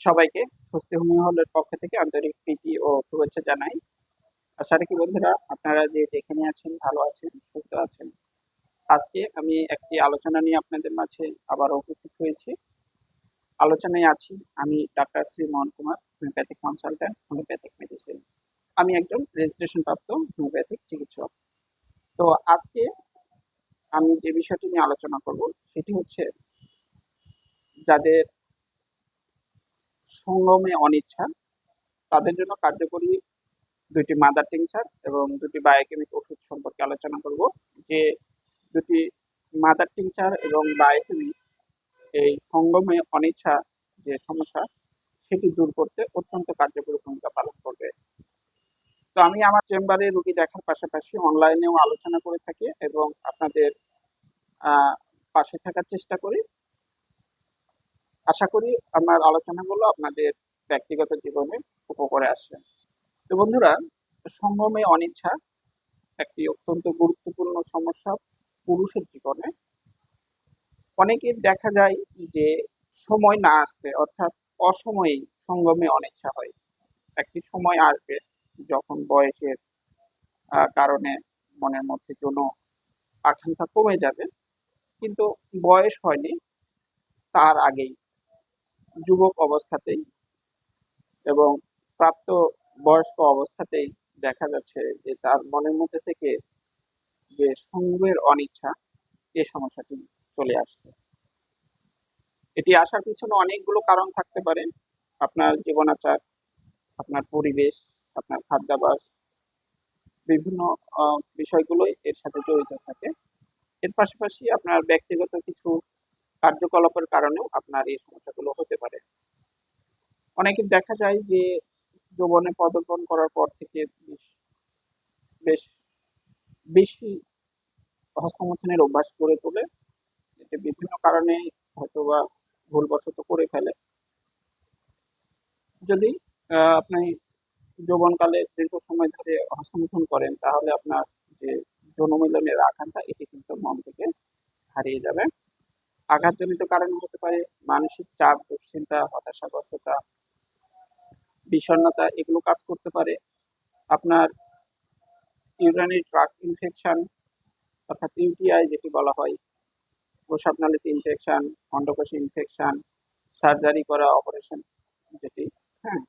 সবাইকে স্বস্তি হোমিও হলের পক্ষ থেকে আন্তরিক প্রীতি ও শুভেচ্ছা জানাই। আশা রাখি বন্ধুরা, আপনারা যে যেখানে আছেন, ভালো আছেন, সুস্থ আছেন, আজকে আমি একটি আলোচনা নিয়ে আপনাদের মাঝে আবার উপস্থিত হয়েছি। আলোচনায় আছি আমি doctor Shri Mohan Kumar, homeopathic consultant, homeopathic medicine. আমি একজন রেজিস্ট্রেশন প্রাপ্ত হোমিওপ্যাথিক চিকিৎসক। তো আজকে আমি যে বিষয়টি নিয়ে আলোচনা করব, সেটি হচ্ছে যাদের সঙ্গমে অনিচ্ছা। তাদের জন্য কার্যকরী দুটি মাদার টিংচার এবং দুটি বায়োকেমিক ওষুধ সম্পর্কে আলোচনা করব। যে দুটি মাদার টিংচার এবং বায়োকেমিক এই সঙ্গমে অনিচ্ছা যে সমস্যা, সেটি দূর করতে অত্যন্ত কার্যকরী ভূমিকা পালন করবে। তো আমি আমার চেম্বারে রুগী দেখার পাশাপাশি অনলাইনেও আলোচনা করে থাকি এবং আপনাদের পাশে থাকার চেষ্টা করি। আশা করি আমার আলোচনাগুলো আপনাদের ব্যক্তিগত জীবনে উপকারে আসে তো বন্ধুরা, সঙ্গমে অনিচ্ছা একটি অত্যন্ত গুরুত্বপূর্ণ সমস্যা পুরুষের জীবনে। অনেকের দেখা যায় যে সময় না আসতে, অর্থাৎ অসময়ে সঙ্গমে অনিচ্ছা হয়। একটি সময় আসবে যখন বয়সের কারণে মনের মধ্যে যৌন আকাঙ্ক্ষা কমে যাবে। কিন্তু বয়স হয়নি, তার আগেই যুবক অবস্থাতেই এবং প্রাপ্ত বয়স্ক অবস্থাতেই দেখা যাচ্ছে যে তার মনের মধ্যে থেকে যে সঙ্গের অনিচ্ছা এই সমস্যাটি চলে আসছে। এটি আসার পিছনে অনেকগুলো কারণ থাকতে পারে। আপনার জীবনাচার, আপনার পরিবেশ, আপনার খাদ্যাভাস বিভিন্ন বিষয়গুলোই এর সাথে জড়িত থাকে। এর পাশাপাশি আপনার ব্যক্তিগত কিছু কার্যকলাপের কারণেও আপনার এই সমস্যাগুলো হতে পারে। অনেকে দেখা যায় যে যৌবনে পদার্পণ করার পর থেকে বেশ বেশ হস্তমৈথুনের অভ্যাস করে তোলে, এতে বিভিন্ন কারণে হয়তোবা ভুলবশত করে ফেলে। যদি আপনি যৌবনকালে দীর্ঘ সময় ধরে হস্তমৈথুন করেন, তাহলে আপনার যে যৌনমিলনের আকাঙ্ক্ষা, এটি কিন্তু মন থেকে হারিয়ে যাবে। আঘাতজনিত কারণ হতে পারে, মানসিক চাপ, দুশ্চিন্তা, হতাশাগ্রস্ততা, বিষণ্ণতা, এগুলো কাজ করতে পারে। আপনার ইউরানি ট্রাক ইনফেকশন অর্থাৎ ইউটিআই যেটি বলা হয় প্রসাবনালীতে ইনফেকশন, অন্ডকোষে ইনফেকশন, সার্জারি করা অপারেশন যেটি হ্যাঁ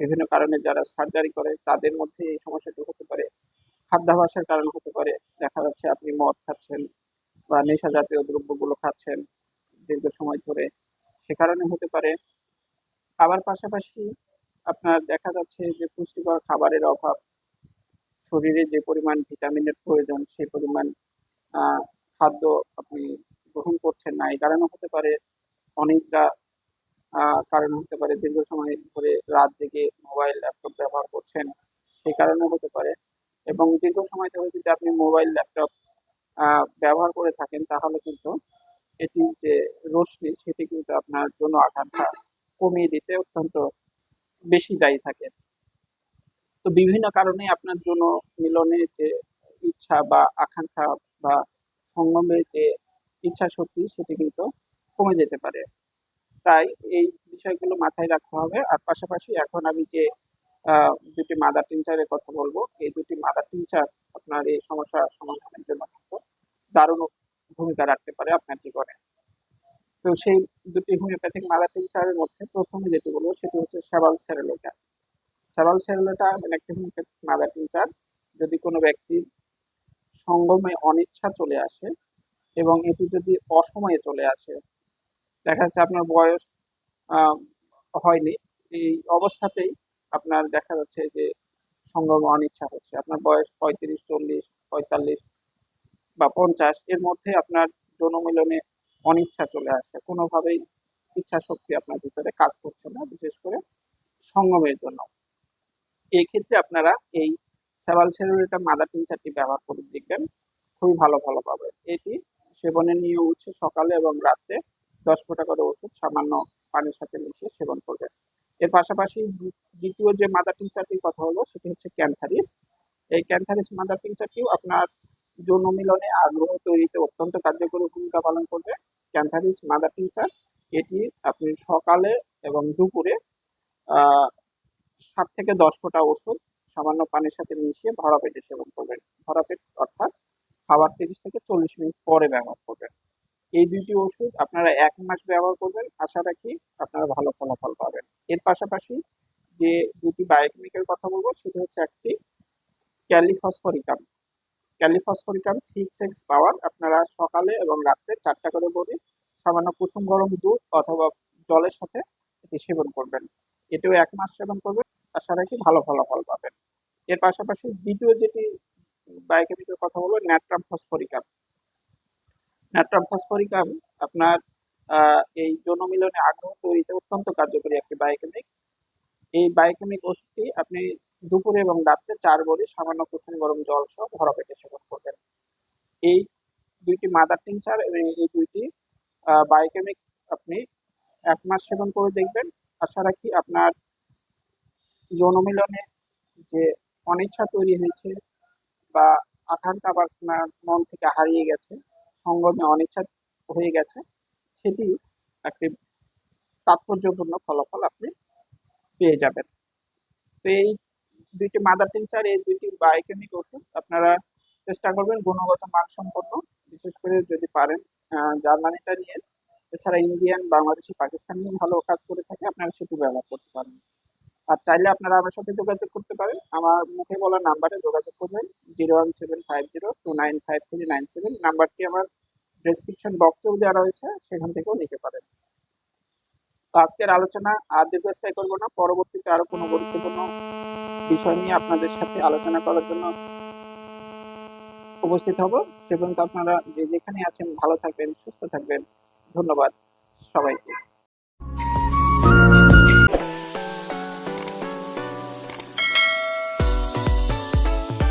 বিভিন্ন কারণে যারা সার্জারি করে তাদের মধ্যে এই সমস্যাটি হতে পারে। খাদ্যাভাসের কারণ হতে পারে, দেখা যাচ্ছে আপনি মদ খাচ্ছেন বা নেশা জাতীয় দ্রব্যগুলো খাচ্ছেন দীর্ঘ সময় ধরে, সে কারণে হতে পারে। আবার পাশাপাশি আপনার দেখা যাচ্ছে যে পুষ্টিকর খাবারের অভাব, শরীরে যে পরিমাণ ভিটামিনের প্রয়োজন, সেই পরিমাণ খাদ্য আপনি গ্রহণ করছেন না। এই কারণে হতে পারে অনেকটা কারণ হতে পারে দীর্ঘ সময় ধরে রাত জেগে মোবাইল, ল্যাপটপ ব্যবহার করছেন সেই কারণে হতে পারে। এবং দীর্ঘ সময় ধরে যদি আপনি মোবাইল, ল্যাপটপ ব্যবহার করে থাকেন, তাহলে কিন্তু এটি যে রশ্মি, সেটি কিন্তু আপনার জন্য আকাঙ্ক্ষা কমিয়ে দিতে অত্যন্ত বেশি দায়ী থাকে। তো বিভিন্ন কারণে আপনার জন্য মিলনের যে ইচ্ছা বা আকাঙ্ক্ষা বা সঙ্গমের যে ইচ্ছা শক্তি, সেটি কিন্তু কমে যেতে পারে। তাই এই বিষয়গুলো মাথায় রাখতে হবে। আর পাশাপাশি এখন আমি যে দুটি মাদার টিনচারের কথা বলব, এই দুটি মাদার টিনচার আপনার এই সমস্যা সমাধানের জন্য দারুণ ভূমিকা রাখতে পারে আপনার জীবনে। তো সেই দুটি হোমিওপ্যাথিক মাদার টিনচারের মধ্যে প্রথমে যেটি বলব, সেটি হচ্ছে সেবাল সেরেলোটা সেবাল সেরেলোটা একটি হোমিওপ্যাথিক মাদার টিনচার যদি কোনো ব্যক্তির সঙ্গমে অনিচ্ছা চলে আসে এবং এটি যদি অসময়ে চলে আসে, দেখা যাচ্ছে আপনার বয়স হয়নি, এই অবস্থাতেই আপনার দেখা যাচ্ছে যে সঙ্গম অনিচ্ছা হচ্ছে। আপনার বয়স পঁয়ত্রিশ, চল্লিশ, পঁয়তাল্লিশ বা পঞ্চাশ, এর মধ্যে আপনার যৌন মিলনে অনিচ্ছা চলে আসছে কোনোভাবেই ইচ্ছা শক্তি আপনার ভিতরে কাজ করছে না, বিশেষ করে সঙ্গমের জন্য। এই ক্ষেত্রে আপনারা এই সেভাল সেলুলেটা মাদার টিনচারটি ব্যবহার করে দেখবেন, খুবই ভালো ভালো পাবে এটি সেবনের নিয়ম হচ্ছে সকালে এবং রাত্রে দশ ফোঁটা করে ওষুধ, সামান্য পানির সাথে মিশিয়ে সেবন করবেন। এর পাশাপাশি দ্বিতীয় যে মাদার টিংচারটির কথা হলো, সেটি হচ্ছে ক্যান্থারিস। এই ক্যান্থারিস মাদার টিংচারটিও আপনার যৌন মিলনে আগ্রহ তৈরিতে অত্যন্ত কার্যকরী ভূমিকা পালন করবে ক্যান্থারিস মাদার টিংচার। এটি আপনি সকালে এবং দুপুরে সাত থেকে দশ ফোঁটা ওষুধ, সামান্য পানির সাথে মিশিয়ে ভরা পেটে সেবন করবেন। ভরা পেট অর্থাৎ খাবার তিরিশ থেকে চল্লিশ মিনিট পরে ব্যবহার করবেন। এই দুইটি ওষুধ আপনারা এক মাস ব্যবহার করবেন। আশা রাখি আপনারা ভালো ফলাফল পাবেন। এর পাশাপাশি যে দুটি বায়োকেমিকের কথা বলব, সেটি হচ্ছে একটি kali phosphoricum kali phosphoricum six X power আপনারা সকালে এবং রাত্রে চারটা করে বড়ি, সামান্য কুসুম গরম দুধ অথবা জলের সাথে এটি সেবন করবেন। এটিও এক মাস সেবন করবেন, আশা রাখি ভালো ফলাফল পাবেন। এর পাশাপাশি দ্বিতীয় যেটি বায়োকেমিকের কথা বলব, ন্যাট্রাম ফসফরিকাম ন্যাট্রাম ফসফরিকাম আপনার এই যৌন মিলনে আগ্রহ তৈরিতে অত্যন্ত কার্যকরী একটি বায়োকেমিক। এই বায়োকেমিক ওষুধটি আপনি দুপুরে এবং রাত্রে চার বড়ি, সামান্য কুসুম গরম জল সহ ভরা পেটে সেবন করবেন। এই দুইটি মাদার টিংচার এবং এই দুইটি বায়োকেমিক আপনি এক মাস সেবন করে দেখবেন। আশা রাখি আপনার যৌন মিলনে যে অনিচ্ছা তৈরি হয়েছে বা আকাঙ্ক্ষা বা আপনার মন থেকে হারিয়ে গেছে, সঙ্গমে অনিচ্ছা হয়ে গেছে, সেটি একটি তাৎপর্যপূর্ণ ফলাফল আপনি পেয়ে যাবেন। তো এই দুইটি মাদার টিংচার এই দুইটি বায়োকেমিক ওষুধ আপনারা চেষ্টা করবেন গুণগত মানসম্পন্ন। বিশেষ করে যদি পারেন জার্মানিটা নিয়ে। এছাড়া ইন্ডিয়ান, বাংলাদেশি, পাকিস্তানি ভালো কাজ করে থাকে, আপনারা সেটি ব্যবহার করতে পারেন। আর চাইলে আপনারা আমার সাথে যোগাযোগ করতে পারেন। আমার মুখে বলা নাম্বারে যোগাযোগ করবেন, zero one seven five zero, two nine five three nine seven. নাম্বারটি আমার ডেসক্রিপশন বক্সেও দেওয়া রয়েছে, সেখান থেকেও নিতে পারেন। তো আজকের আলোচনা আর দীর্ঘস্থায়ী করব না, পরবর্তীতে আরও কোনো গুরুত্বপূর্ণ বিষয় নিয়ে আপনাদের সাথে আলোচনা করার জন্য উপস্থিত হব। সে পর্যন্ত আপনারা যে যেখানে আছেন ভালো থাকবেন, সুস্থ থাকবেন। ধন্যবাদ সবাইকে।